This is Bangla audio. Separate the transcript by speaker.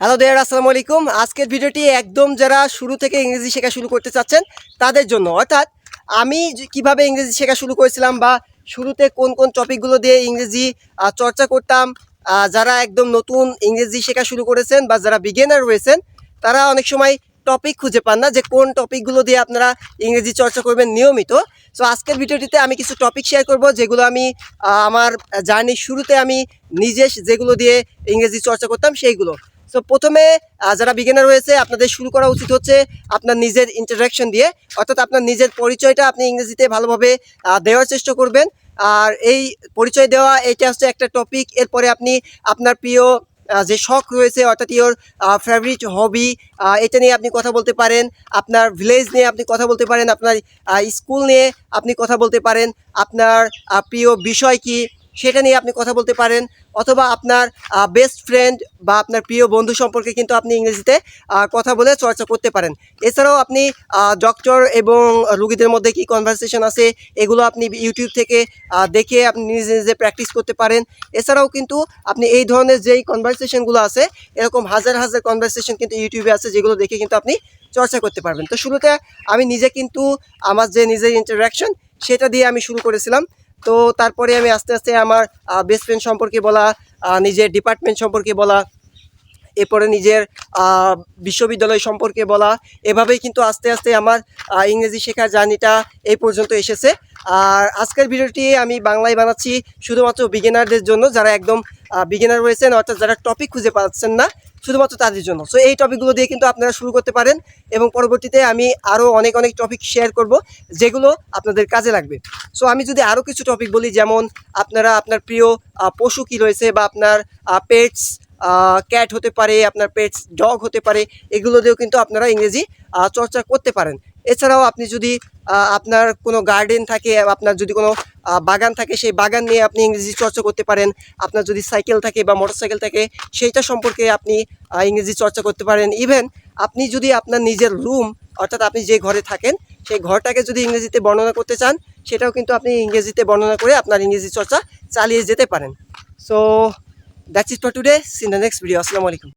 Speaker 1: হ্যালো দেয়ার আসসালামু আলাইকুম আজকের ভিডিওটি একদম যারা শুরু থেকে ইংরেজি শেখা শুরু করতে চাচ্ছেন, তাদের জন্য। অর্থাৎ আমি কীভাবে ইংরেজি শেখা শুরু করেছিলাম বা শুরুতে কোন কোন টপিকগুলো দিয়ে ইংরেজি চর্চা করতাম যারা একদম নতুন ইংরেজি শেখা শুরু করেছেন বা যারা বিগিনার রয়েছেন, তারা অনেক সময় টপিক খুঁজে পান না যে কোন টপিকগুলো দিয়ে আপনারা ইংরেজি চর্চা করবেন নিয়মিত। সো আজকের ভিডিওটিতে আমি কিছু টপিক শেয়ার করব, যেগুলো আমি আমার জার্নির শুরুতে আমি নিজে যেগুলো দিয়ে ইংরেজি চর্চা করতাম, সেইগুলো। সো প্রথমে যারা বিগিনার রয়েছে আপনাদের শুরু করা উচিত হচ্ছে আপনার নিজের ইন্টারাকশন দিয়ে। অর্থাৎ আপনার নিজের পরিচয়টা আপনি ইংরেজিতে ভালোভাবে দেওয়ার চেষ্টা করবেন। আর এই পরিচয় দেওয়া এটা হচ্ছে একটা টপিক এরপরে আপনি আপনার প্রিয় যে শখ রয়েছে, অর্থাৎ ইয়োর ফেভারিট হবি এটা নিয়ে আপনি কথা বলতে পারেন। আপনার ভিলেজ নিয়ে আপনি কথা বলতে পারেন। আপনার স্কুল নিয়ে আপনি কথা বলতে পারেন। আপনার প্রিয় বিষয় কি? সেটা নিয়ে আপনি কথা বলতে পারেন, অথবা আপনার বেস্ট ফ্রেন্ড বা আপনার প্রিয় বন্ধু সম্পর্কে কিন্তু আপনি ইংরেজিতে কথা বলে চর্চা করতে পারেন। এছাড়াও আপনি ডক্টর এবং রুগীদের মধ্যে কি কনভারসেশন আছে, এগুলো আপনি ইউটিউব থেকে দেখে আপনি নিজে নিজে প্র্যাকটিস করতে পারেন। এছাড়াও কিন্তু আপনি এই ধরনের যেই কনভারসেশনগুলো আছে, এরকম হাজার হাজার কনভারসেশন কিন্তু ইউটিউবে আছে, যেগুলো দেখে কিন্তু আপনি চর্চা করতে পারবেন। তো শুরুতে আমি নিজে কিন্তু, আমার যে নিজের ইন্টারাকশন সেটা দিয়ে আমি শুরু করেছিলাম। তো তারপরে আমি আস্তে আস্তে আমার বেস্ট ফ্রেন্ড সম্পর্কে বলা নিজের ডিপার্টমেন্ট সম্পর্কে বলা, এরপরে নিজের বিশ্ববিদ্যালয় সম্পর্কে বলা, এভাবেই কিন্তু আস্তে আস্তে আমার ইংরেজি শেখার জার্নিটা এই পর্যন্ত এসেছে। আর আজকের ভিডিওটি আমি বাংলায় বানাচ্ছি শুধুমাত্র বিগিনারদের জন্য, যারা একদম বিগিনার রয়েছেন, অর্থাৎ যারা টপিক খুঁজে পাচ্ছেন না শুধুমাত্র তাদের জন্য। সো এই টপিকগুলো দিয়ে কিন্তু আপনারা শুরু করতে পারেন এবং পরবর্তীতে আমি আরও অনেক অনেক টপিক শেয়ার করব যেগুলো আপনাদের কাজে লাগবে। সো আমি যদি আরও কিছু টপিক বলি, যেমন আপনারা, আপনার প্রিয় পশু কী রয়েছে বা আপনার পেটস ক্যাট হতে পারে, আপনার পেটস ডগ হতে পারে, এগুলো দিয়েও কিন্তু আপনারা ইংরেজি চর্চা করতে পারেন। এছাড়াও আপনি যদি আপনার কোনো গার্ডেন থাকে, আপনার যদি কোনো বাগান থাকে, সেই বাগান নিয়ে আপনি ইংরেজি চর্চা করতে পারেন। আপনার যদি সাইকেল থাকে বা মোটরসাইকেল থাকে, সেইটা সম্পর্কে আপনি ইংরেজি চর্চা করতে পারেন। ইভেন আপনি যদি আপনার নিজের রুম অর্থাৎ আপনি যে ঘরে থাকেন, সেই ঘরটাকে যদি ইংরেজিতে বর্ণনা করতে চান, সেটাও কিন্তু আপনি ইংরেজিতে বর্ণনা করে আপনার ইংরেজি চর্চা চালিয়ে যেতে পারেন। So that's it for today see in the next video আসসালামু আলাইকুম